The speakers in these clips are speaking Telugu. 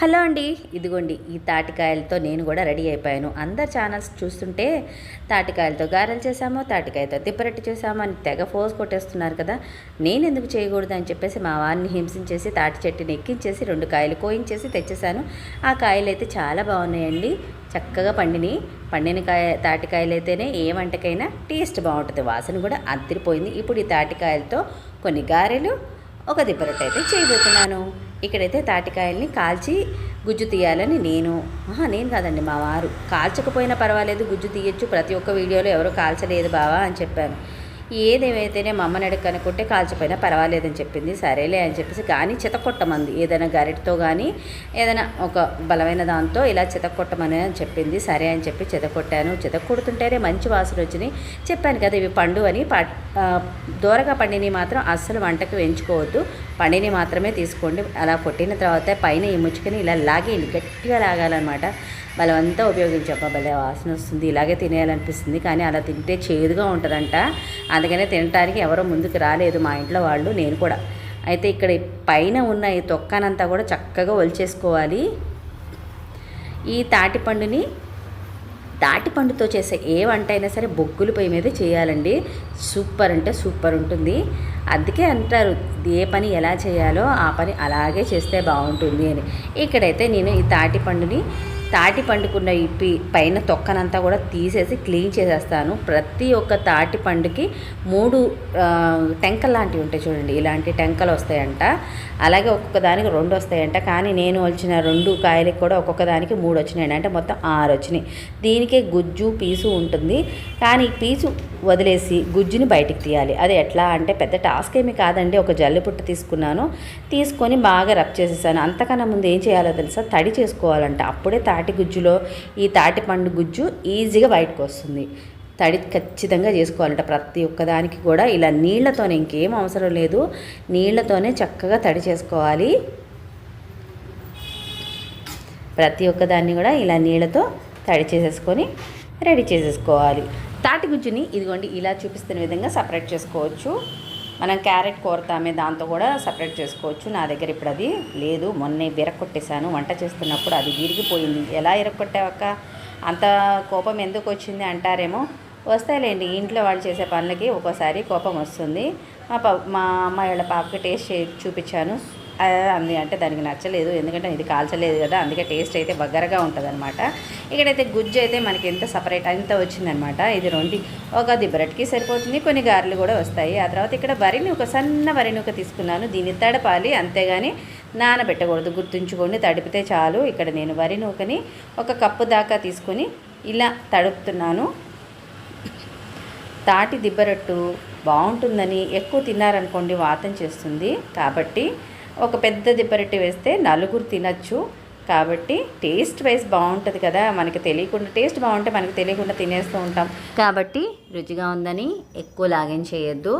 హలో అండి. ఇదిగోండి ఈ తాటికాయలతో నేను కూడా రెడీ అయిపోయాను. అందరు ఛానల్స్ చూస్తుంటే తాటికాయలతో గారెలు చేశామో తాటికాయతో తిప్పరట్టు చేసామో అని తెగ ఫోజ్ కొట్టేస్తున్నారు కదా. నేను ఎందుకు చేయకూడదు అని చెప్పేసి మా వారిని హింసించేసి తాటి చెట్టుని ఎక్కించేసి రెండు కాయలు కోయించేసి తెచ్చేసాను ఆ కాయలు అయితే చాలా బాగున్నాయండి. చక్కగా పండిని. పండిన కాయ తాటికాయలు అయితేనే ఏ వంటకైనా టేస్ట్ బాగుంటుంది. వాసన కూడా అద్దరిపోయింది. ఇప్పుడు ఈ తాటికాయలతో కొన్ని గారెలు ఒక దిబ్బరొట్టు అయితే చేయబోతున్నాను. ఇక్కడైతే తాటికాయల్ని కాల్చి గుజ్జు తీయాలని నేను. ఆహా, నేను కాదండి మా వారు. కాల్చకపోయినా పర్వాలేదు గుజ్జు తీయొచ్చు. ప్రతి ఒక్క వీడియోలో ఎవరు కాల్చలేదు బావా అని చెప్పాను. ఏదేమైతేనే మా అమ్మని అడుగు అనుకుంటే కాల్చిపోయినా పర్వాలేదని చెప్పింది. సరేలే అని చెప్పేసి కానీ చితకొట్టమంది. ఏదైనా గరిటతో కానీ ఏదైనా ఒక బలమైన దాంతో ఇలా చితకొట్టమని అని చెప్పింది. సరే అని చెప్పి చితకొట్టాను. చితకొడుతుంటేనే మంచి వాసన వచ్చినాయి. చెప్పాను కదా ఇవి పండు అని. ప దూరగా పండిని మాత్రం అస్సలు వంటకు ఎంచుకోవద్దు పండిని మాత్రమే తీసుకోండి. అలా కొట్టిన తర్వాత పైన ఈ ముచ్చుకొని ఇలా లాగేయండి. గట్టిగా లాగాలన్నమాట. బలమంతా ఉపయోగించబ్బా భలే వాసన వస్తుంది. ఇలాగే తినేయాలనిపిస్తుంది. కానీ అలా తింటే చేదుగా ఉంటుందంట. అందుకనే తినడానికి ఎవరో ముందుకు రాలేదు మా ఇంట్లో వాళ్ళు నేను కూడా. అయితే ఇక్కడ పైన ఉన్న ఈ తొక్కనంతా కూడా చక్కగా ఒలిచేసుకోవాలి. ఈ తాటిపండుని తాటిపండుతో చేసే ఏ వంట అయినా సరే బొగ్గుల పొయ్యి మీద చేయాలండి. సూపర్ అంటే సూపర్ ఉంటుంది. అందుకే అంటారు ఏ పని ఎలా చేయాలో ఆ పని అలాగే చేస్తే బాగుంటుంది అని. ఇక్కడైతే నేను ఈ తాటిపండుని తాటి పండుకున్న ఇప్పి పైన తొక్కనంతా కూడా తీసేసి క్లీన్ చేసేస్తాను. ప్రతి ఒక్క తాటి పండుకి మూడు టెంకల్ టెంకలు లాంటివి ఉంటాయి చూడండి. ఇలాంటి టెంకలు వస్తాయంట. అలాగే ఒక్కొక్క దానికి రెండు వస్తాయంట. కానీ నేను వచ్చిన రెండు కాయలకి కూడా ఒక్కొక్క దానికి మూడు వచ్చినాయి అంటే మొత్తం ఆరు వచ్చినాయి. దీనికే గుజ్జు పీసు ఉంటుంది. కానీ పీసు వదిలేసి గుజ్జుని బయటికి తీయాలి. అది ఎట్లా అంటే పెద్ద టాస్క్ ఏమీ కాదండి. ఒక జల్లి పుట్ట తీసుకున్నాను. తీసుకొని బాగా రబ్ చేసేసాను. అంతకన్నా ముందు ఏం చేయాలో తెలుసా? తడి చేసుకోవాలంట. అప్పుడే తాటి గుజ్జులో ఈ తాటి పండు గుజ్జు ఈజీగా బయటకు వస్తుంది. తడి ఖచ్చితంగా చేసుకోవాలంట ప్రతి ఒక్కదానికి కూడా. ఇలా నీళ్ళతోనే ఇంకేం అవసరం లేదు. నీళ్ళతోనే చక్కగా తడి చేసుకోవాలి. ప్రతి ఒక్కదాన్ని కూడా ఇలా నీళ్ళతో తడి చేసేసుకొని రెడీ చేసేసుకోవాలి. తాటి గుజ్జుని ఇదిగోండి ఇలా చూపిస్తున్న విధంగా సపరేట్ చేసుకోవచ్చు. మనం క్యారెట్ కోరతామే దాంతో కూడా సపరేట్ చేసుకోవచ్చు. నా దగ్గర ఇప్పుడు అది లేదు. మొన్నే విరక్కొట్టేశాను వంట చేస్తున్నప్పుడు అది విరిగిపోయింది. ఎలా విరక్కొట్టావక్క అంత కోపం ఎందుకు వచ్చింది అంటారేమో? వస్తాయిలేండి. ఇంట్లో వాళ్ళు చేసే పనులకి ఒక్కోసారి కోపం వస్తుంది. మా పా మా అమ్మాయి వాళ్ళ పాపకి టేస్ట్ చూపించాను. అంది అంటే దానికి నచ్చలేదు. ఎందుకంటే ఇది కాల్చలేదు కదా. అందుకే టేస్ట్ అయితే బగ్గరగా ఉంటుంది అనమాట ఇక్కడైతే గుజ్జు అయితే మనకి ఎంత సపరేట్ అంత వచ్చిందనమాట ఇది రెండు ఒక దిబ్బరట్కి సరిపోతుంది. కొన్ని గారెలు కూడా వస్తాయి. ఆ తర్వాత ఇక్కడ వరిని ఒక సన్న వరిని ఒక తీసుకున్నాను. దీన్ని తడపాలి. అంతేగాని నానబెట్టకూడదు. గుర్తుంచుకోండి. తడిపితే చాలు. ఇక్కడ నేను వరి నూకని ఒక కప్పు దాకా తీసుకొని ఇలా తడుపుతున్నాను. తాటి దిబ్బరట్టు బాగుంటుందని ఎక్కువ తిన్నారనుకోండి వాతం చేస్తుంది. కాబట్టి ఒక పెద్ద దిబ్బరట్టు వేస్తే నలుగురు తినచ్చు. కాబట్టి టేస్ట్ వైజ్ బాగుంటుంది కదా మనకి తెలియకుండా టేస్ట్ బాగుంటే మనకి తెలియకుండా తినేస్తూ ఉంటాం. కాబట్టి రుచిగా ఉందని ఎక్కువ లాగిన్ చేయొద్దు.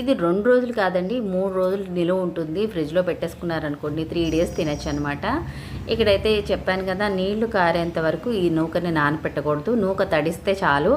ఇది రెండు రోజులు కాదండి మూడు రోజులు నిలువ ఉంటుంది. ఫ్రిడ్జ్లో పెట్టేసుకున్నారనుకోండి త్రీ డేస్ తినచ్చు అనమాట ఇక్కడైతే చెప్పాను కదా నీళ్ళు కారేంత వరకు ఈ నూకని నానపెట్టకూడదు. నూక తడిస్తే చాలు.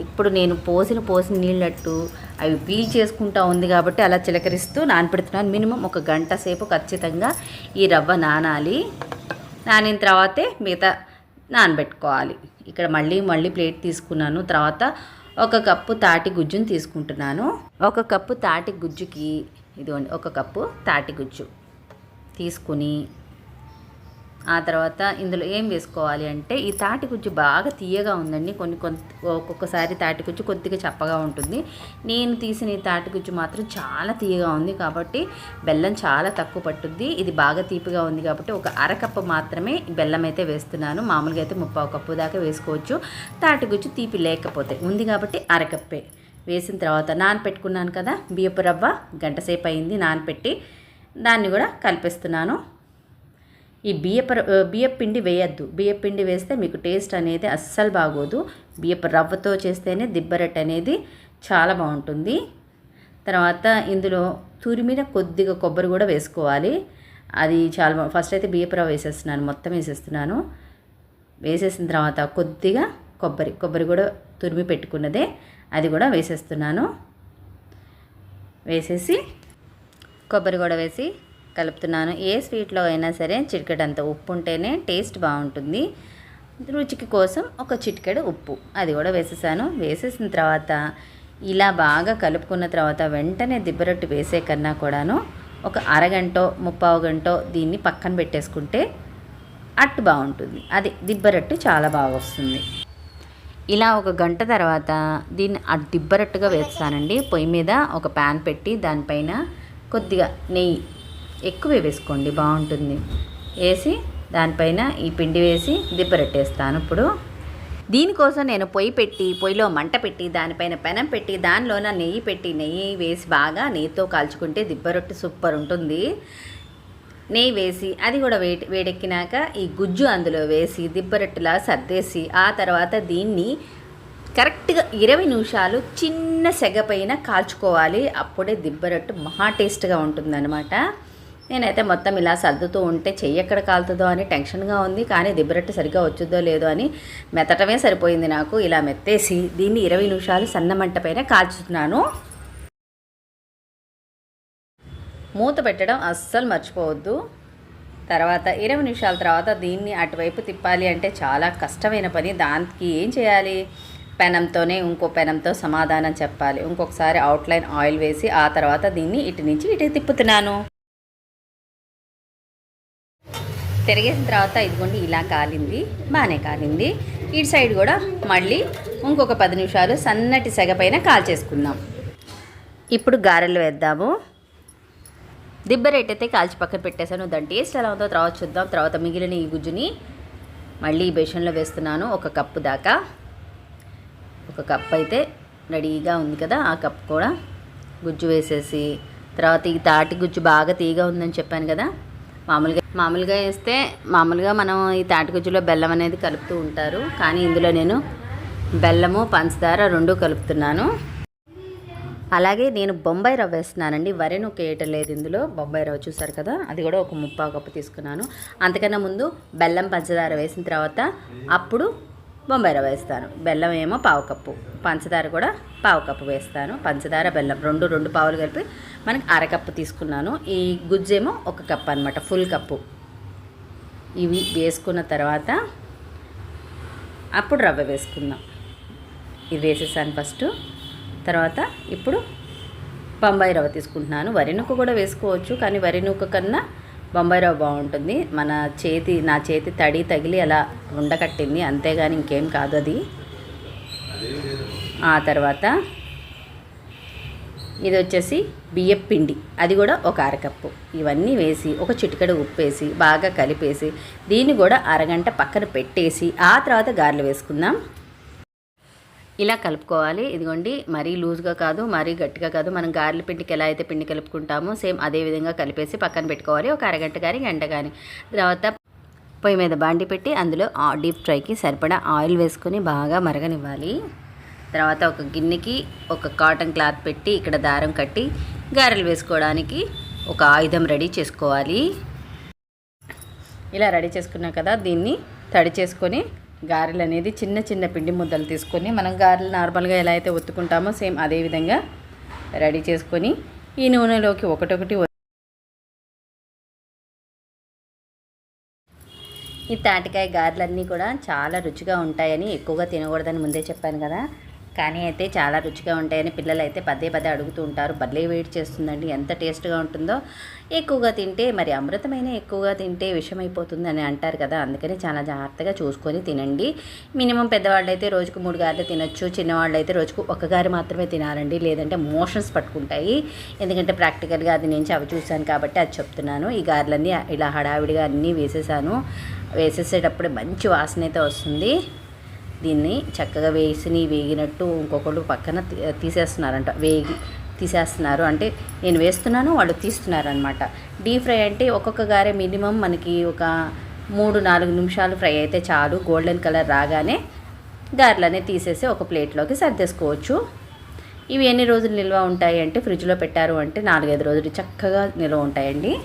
ఇప్పుడు నేను పోసిన పోసిన నీళ్ళట్టు అవి పీల్ చేసుకుంటా ఉంది కాబట్టి అలా చిలకరిస్తూ నానపెడుతున్నాను. మినిమం ఒక గంట సేపు ఖచ్చితంగా ఈ రవ్వ నానాలి. నానిన తర్వాతే మిగతా నానబెట్టుకోవాలి. ఇక్కడ మళ్ళీ మళ్ళీ ప్లేట్ తీసుకున్నాను. తర్వాత ఒక కప్పు తాటి గుజ్జుని తీసుకుంటున్నాను. ఒక కప్పు తాటి గుజ్జుకి ఇదిగోండి ఒక కప్పు తాటి గుజ్జు తీసుకుని ఆ తర్వాత ఇందులో ఏం వేసుకోవాలి అంటే ఈ తాటి బాగా తీయగా ఉందండి. కొన్ని కొంత ఒక్కొక్కసారి తాటి కొద్దిగా చప్పగా ఉంటుంది. నేను తీసిన ఈ తాటి మాత్రం చాలా తీయగా ఉంది కాబట్టి బెల్లం చాలా తక్కువ పట్టుద్ది. ఇది బాగా తీపిగా ఉంది కాబట్టి ఒక అరకప్పు మాత్రమే బెల్లం అయితే వేస్తున్నాను. మామూలుగా అయితే ముప్పావు కప్పు దాకా వేసుకోవచ్చు. తాటికుజ్జు తీపి లేకపోతే ఉంది కాబట్టి అరకప్పే. వేసిన తర్వాత నానపెట్టుకున్నాను కదా బియ్యపు రవ్వ గంట సేపు అయింది నానపెట్టి దాన్ని కూడా కలిపేస్తున్నాను. ఈ బియ్యపు ర- బియ్యపు పిండి వేయద్దు. బియ్యపు పిండి వేస్తే మీకు టేస్ట్ అనేది అస్సలు బాగోదు. బియ్యపు రవ్వతో చేస్తేనే దిబ్బరట్ అనేది చాలా బాగుంటుంది. తర్వాత ఇందులో తురిమిన కొద్దిగా కొబ్బరి కూడా వేసుకోవాలి. అది చాలా ఫస్ట్ అయితే బియ్యపు రవ్వ వేసేస్తున్నాను. మొత్తం వేసేస్తున్నాను. వేసేసిన తర్వాత కొద్దిగా కొబ్బరి కొబ్బరి కూడా తురిమి పెట్టుకున్నదే అది కూడా వేసేస్తున్నాను. వేసేసి కొబ్బరి కూడా వేసి కలుపుతున్నాను. ఏ స్వీట్లో అయినా సరే చిటికెడంత ఉప్పు ఉంటేనే టేస్ట్ బాగుంటుంది. రుచికి కోసం ఒక చిటికెడు ఉప్పు. అది కూడా వేసేసాను. వేసేసిన తర్వాత ఇలా బాగా కలుపుకున్న తర్వాత వెంటనే దిబ్బరొట్టు వేసే కన్నా కూడాను ఒక అరగంటో ముప్పావు గంటో దీన్ని పక్కన పెట్టేసుకుంటే అట్టు బాగుంటుంది. అది దిబ్బరట్టు చాలా బాగా వస్తుంది. ఇలా ఒక గంట తర్వాత దీన్ని అటు దిబ్బరట్టుగా వేస్తానండి. పొయ్యి మీద ఒక ప్యాన్ పెట్టి దానిపైన కొద్దిగా నెయ్యి ఎక్కువే వేసుకోండి బాగుంటుంది. వేసి దానిపైన ఈ పిండి వేసి దిబ్బరెట్టేస్తాను ఇప్పుడు. దీనికోసం నేను పొయ్యి పెట్టి పొయ్యిలో మంట పెట్టి దానిపైన పెనం పెట్టి దానిలోన నెయ్యి పెట్టి నెయ్యి వేసి బాగా నెయ్యితో కాల్చుకుంటే దిబ్బరొట్టి సూపర్ ఉంటుంది. నెయ్యి వేసి అది కూడా వేడి వేడెక్కినాక ఈ గుజ్జు అందులో వేసి దిబ్బరొట్టులా సర్దేసి ఆ తర్వాత దీన్ని కరెక్ట్గా ఇరవై నిమిషాలు చిన్న సెగ పైన కాల్చుకోవాలి. అప్పుడే దిబ్బరొట్టు మహా టేస్ట్గా ఉంటుందన్నమాట. నేనైతే మొత్తం ఇలా సర్దుతూ ఉంటే చెయ్యి ఎక్కడ కాలుతుందో అని టెన్షన్గా ఉంది కానీ దిబ్బరట్టు సరిగ్గా వచ్చుద్దో లేదో అని మెత్తటమే సరిపోయింది నాకు. ఇలా మెత్తేసి దీన్ని ఇరవై నిమిషాలు సన్నమంట పైన కాల్చుతున్నాను. మూత పెట్టడం అస్సలు మర్చిపోవద్దు. తర్వాత ఇరవై నిమిషాల తర్వాత దీన్ని అటువైపు తిప్పాలి అంటే చాలా కష్టమైన పని. దానికి ఏం చేయాలి? పెనంతోనే ఇంకో పెనంతో సమాధానం చెప్పాలి. ఇంకొకసారి అవుట్లైన్ ఆయిల్ వేసి ఆ తర్వాత దీన్ని ఇటు నుంచి ఇటు తిప్పుతున్నాను. తిరిగేసిన తర్వాత ఇదిగోండి ఇలా కాలింది బాగానే కాలింది. ఇటు సైడ్ కూడా మళ్ళీ ఇంకొక పది నిమిషాలు సన్నటి సెగ పైన కాల్చేసుకుందాం. ఇప్పుడు గారెలు వేద్దాము. దిబ్బ అయితే కాల్చి పక్కన పెట్టేశాను. దాని టేస్ట్ ఎలా ఉందో తర్వాత చూద్దాం. తర్వాత మిగిలిన ఈ గుజ్జుని మళ్ళీ ఈ బేషన్లో వేస్తున్నాను. ఒక కప్పు దాకా. ఒక కప్ అయితే రెడీగా ఉంది కదా ఆ కప్ కూడా గుజ్జు వేసేసి. తర్వాత ఈ తాటి గుజ్జు బాగా తీగా ఉందని చెప్పాను కదా మామూలుగా మామూలుగా వేస్తే మామూలుగా మనం ఈ తాటిగుజ్జులో బెల్లం అనేది కలుపుతూ ఉంటారు. కానీ ఇందులో నేను బెల్లము పంచదార రెండు కలుపుతున్నాను. అలాగే నేను బొంబాయి రవ్వ వేస్తున్నానండి. వరి నూక వేయటం లేదు ఇందులో. బొంబాయి రవ్వ చూసారు కదా? అది కూడా ఒక ముప్పా కప్పు తీసుకున్నాను. అంతకన్నా ముందు బెల్లం పంచదార వేసిన తర్వాత అప్పుడు బొంబాయి రవ్వ వేస్తాను. బెల్లం ఏమో పావు కప్పు. పంచదార కూడా పావు కప్పు వేస్తాను. పంచదార బెల్లం రెండు రెండు పావులు కలిపి మనకి అరకప్పు తీసుకున్నాను. ఈ గుజ్జేమో ఒక కప్పు అనమాట ఫుల్ కప్పు. ఇవి వేసుకున్న తర్వాత అప్పుడు రవ్వ వేసుకుందాం. ఇది వేసేసాను ఫస్ట్. తర్వాత ఇప్పుడు బొంబాయి రవ్వ తీసుకుంటున్నాను. వరి నూక కూడా వేసుకోవచ్చు కానీ వరి నూక కన్నా బొంబాయిరవ్వ బాగుంటుంది. మన చేతి నా చేతి తడి తగిలి అలా ఉండకట్టింది అంతేగాని ఇంకేం కాదు అది. ఆ తర్వాత ఇది వచ్చేసి బియ్యం పిండి. అది కూడా ఒక అరకప్పు. ఇవన్నీ వేసి ఒక చిటికడ ఉప్పేసి బాగా కలిపేసి దీన్ని కూడా అరగంట పక్కన పెట్టేసి ఆ తర్వాత గారెలు వేసుకుందాం. ఇలా కలుపుకోవాలి. ఇదిగోండి మరీ లూజ్గా కాదు మరీ గట్టిగా కాదు. మనం గారెల పిండికి ఎలా అయితే పిండి కలుపుకుంటామో సేమ్ అదే విధంగా కలిపేసి పక్కన పెట్టుకోవాలి. ఒక అరగంట కానీ గంట కానీ తర్వాత పొయ్యి మీద బాండి పెట్టి అందులో డీప్ ఫ్రైకి సరిపడా ఆయిల్ వేసుకొని బాగా మరగనివ్వాలి. తర్వాత ఒక గిన్నెకి ఒక కాటన్ క్లాత్ పెట్టి ఇక్కడ దారం కట్టి గారెలు వేసుకోవడానికి ఒక ఆయుధం రెడీ చేసుకోవాలి. ఇలా రెడీ చేసుకున్నాం కదా దీన్ని తడి చేసుకొని గారెలు అనేది చిన్న చిన్న పిండి ముద్దలు తీసుకొని మనం గారెలు నార్మల్గా ఎలా అయితే ఒత్తుకుంటామో సేమ్ అదే విధంగా రెడీ చేసుకొని ఈ నూనెలోకి ఒకటొకటి ఈ తాటికాయ గారెలన్నీ కూడా చాలా రుచిగా ఉంటాయని ఎక్కువగా తినకూడదని ముందే చెప్పాను కదా. కానీ అయితే చాలా రుచిగా ఉంటాయని పిల్లలు అయితే పదే పదే అడుగుతూ ఉంటారు. భలే వెయిట్ చేస్తుందండి ఎంత టేస్ట్గా ఉంటుందో. ఎక్కువగా తింటే మరి అమృతమైన ఎక్కువగా తింటే విషమైపోతుంది అని అంటారు కదా అందుకని చాలా జాగ్రత్తగా చూసుకొని తినండి. మినిమం పెద్దవాళ్ళు అయితే రోజుకు మూడు గారెలు తినొచ్చు చిన్నవాళ్ళు అయితే రోజుకు ఒక గారి మాత్రమే తినాలండి. లేదంటే మోషన్స్ పట్టుకుంటాయి. ఎందుకంటే ప్రాక్టికల్గా అది నేను అవి చూశాను కాబట్టి అది చెప్తున్నాను. ఈ గారెలన్నీ ఇలా హడావిడిగా అన్నీ వేసేసాను. వేసేసేటప్పుడు మంచి వాసన అయితే వస్తుంది. దీన్ని చక్కగా వేసి వేగినట్టు ఇంకొకళ్ళు పక్కన తీ- తీసేస్తున్నారంట. వేగి తీసేస్తున్నారు. అంటే నేను వేస్తున్నాను వాళ్ళు తీస్తున్నారు అనమాట డీప్ ఫ్రై అంటే ఒక్కొక్క గారే మినిమం మనకి ఒక మూడు నాలుగు నిమిషాలు ఫ్రై అయితే చాలు. గోల్డెన్ కలర్ రాగానే గారెలనే తీసేసి ఒక ప్లేట్లోకి సర్దేసుకోవచ్చు. ఇవి ఎన్ని రోజులు నిల్వ ఉంటాయి అంటే ఫ్రిడ్జ్లో పెట్టారు అంటే నాలుగైదు రోజులు. చక్కగా నిల్వ ఉంటాయండి.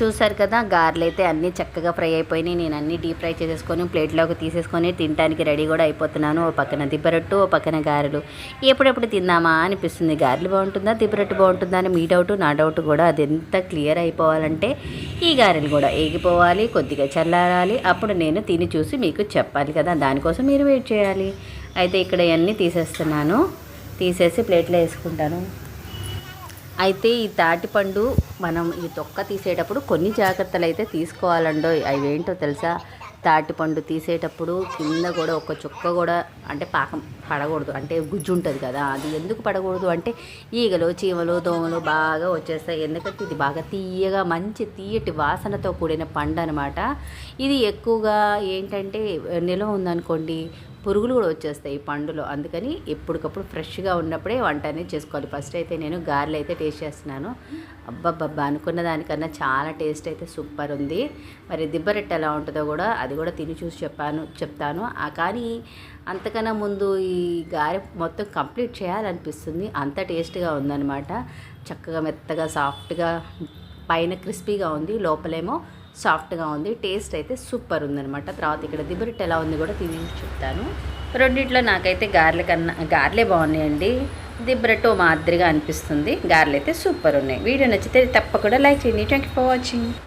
చూసారు కదా గారెలు అయితే అన్నీ చక్కగా ఫ్రై అయిపోయినాయి. నేను అన్నీ డీప్ ఫ్రై చేసేసుకొని ప్లేట్లోకి తీసేసుకొని తినడానికి రెడీ కూడా అయిపోతున్నాను. ఓ పక్కన దిబ్బరొట్టు ఓ పక్కన గారెలు. ఎప్పుడెప్పుడు తిందామా అనిపిస్తుంది. గారెలు బాగుంటుందా దిబ్బరొట్టు బాగుంటుందా అని మీ డౌట్ నా డౌట్ కూడా అది ఎంత క్లియర్ అయిపోవాలంటే ఈ గారెలు కూడా ఏగిపోవాలి కొద్దిగా చల్లారాలి. అప్పుడు నేను తిని చూసి మీకు చెప్పాలి కదా దానికోసం మీరు వెయిట్ చేయాలి. అయితే ఇక్కడ ఇవన్నీ తీసేస్తున్నాను. తీసేసి ప్లేట్లో వేసుకుంటాను. అయితే ఈ తాటిపండు మనం ఈ తొక్క తీసేటప్పుడు కొన్ని జాగ్రత్తలు అయితే తీసుకోవాలండో. అవి ఏంటో తెలుసా? తాటిపండు తీసేటప్పుడు కింద కూడా ఒక చుక్క కూడా అంటే పాకం పడకూడదు. అంటే గుజ్జు ఉంటుంది కదా అది ఎందుకు పడకూడదు అంటే ఈగలు చీమలు దోమలు బాగా వచ్చేస్తాయి. ఎందుకంటే ఇది బాగా తీయగా మంచి తీయటి వాసనతో కూడిన పండు అనమాట ఇది ఎక్కువగా ఏంటంటే నిల్వ ఉందనుకోండి పురుగులు కూడా వచ్చేస్తాయి ఈ పండులో. అందుకని ఎప్పటికప్పుడు ఫ్రెష్గా ఉన్నప్పుడే వంట అనేది చేసుకోవాలి. ఫస్ట్ అయితే నేను గారెలు అయితే టేస్ట్ చేస్తున్నాను. అబ్బబ్బబ్బా అనుకున్న దానికన్నా చాలా టేస్ట్ అయితే సూపర్ ఉంది. మరి దిబ్బరెట్ట ఎలా ఉంటుందో కూడా అది కూడా తిని చూసి చెప్పాను చెప్తాను. కానీ అంతకన్నా ముందు ఈ గారె మొత్తం కంప్లీట్ చేయాలనిపిస్తుంది. అంత టేస్ట్గా ఉందన్నమాట. చక్కగా మెత్తగా సాఫ్ట్గా పైన క్రిస్పీగా ఉంది. లోపలేమో సాఫ్ట్గా ఉంది. టేస్ట్ అయితే సూపర్ ఉందనమాట తర్వాత ఇక్కడ దిబరిట్ ఎలా ఉంది కూడా తిని చెప్తాను. రెండిట్లో నాకైతే గారెల కన్నా గారెలే బాగున్నాయండి. దిబ్బరట్టు మాదిరిగా అనిపిస్తుంది. గార్లు అయితే సూపర్ ఉన్నాయి. వీడియో నచ్చితే తప్పకుండా లైక్ చేయండి. Thank you for watching